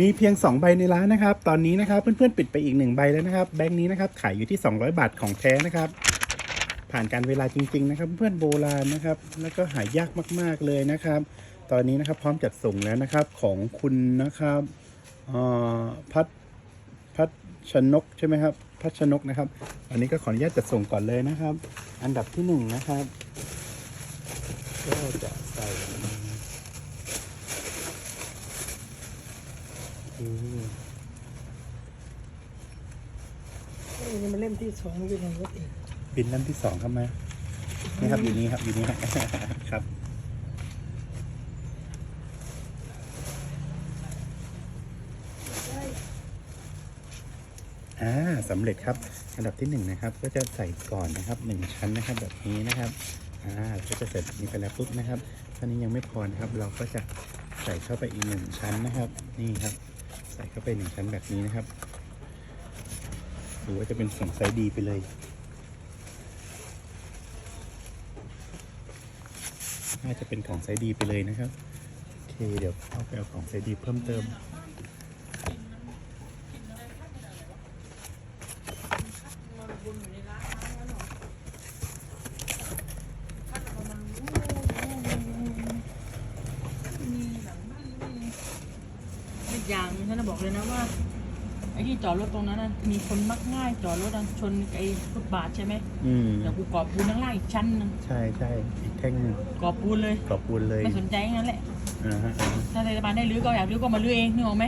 มีเพียง 2 ใบในร้านนะครับ ตอนนี้นะครับเพื่อนๆปิดไปอีก 1 ใบแล้วนะครับ แบงค์นี้นะครับขายอยู่ที่ 200 บาทของแท้นะครับ ผ่านการเวลาจริง ๆ นะครับ เพื่อนโบราณนะครับ แล้วก็หายากมากๆเลยนะครับ ตอนนี้นะครับพร้อมจัดส่งแล้วนะครับของคุณนะครับอ่อพัดพัดชนกใช่ไหมครับพัดชนกนะครับ อันนี้ก็ขออนุญาตจัดส่งก่อนเลยนะครับ อันดับที่หนึ่งนะครับก็จะใส่ อืมนี่มันเล่มที่สองอยู่ในรถเองบินลำที่สองครับมานี่ครับอยู่นี่ครับอยู่นี่ครับ ครับ อ่าสำเร็จครับอันดับที่หนึ่งนะครับ ก็จะใส่ก่อนนะครับหนึ่งชั้นนะครับ แบบนี้นะครับ อ่าก็จะเสร็จแบบนี้ไปแล้วปุ๊บนะครับท่านี้ยังไม่พอนะครับ เราก็จะใส่เข้าไปอีกหนึ่งชั้นนะครับ นี่ครับ ใส่เข้าไปหนึ่งชั้นแบบนี้นะครับหรือว่าจะเป็นส่งไซส์ดีไปเลยน่าจะเป็นของไซส์ดีไปเลยนะครับโอเคเดี๋ยวเอาไปเอาของไซส์ดีเพิ่มเติม อีกอย่างฉันจะบอกเลยนะว่าไอ้ที่จอดรถตรงนั้นนะมีคนมักง่ายจอดรถอะชนไอ้ฟุตบาทใช่ไหมอืม เดี๋ยวกูกรอบปูนข้างล่างอีกชั้นหนึงใช่ใช่อีกแท่งหนึ่งกรอบปูนเลยกรอบปูนเลยไม่สนใจงั้นแหละอ่าฮะอ่าฮะ ถ้าเทศบาลได้รื้อก็อยากรื้อก็มารื้อเองนึกออกไหม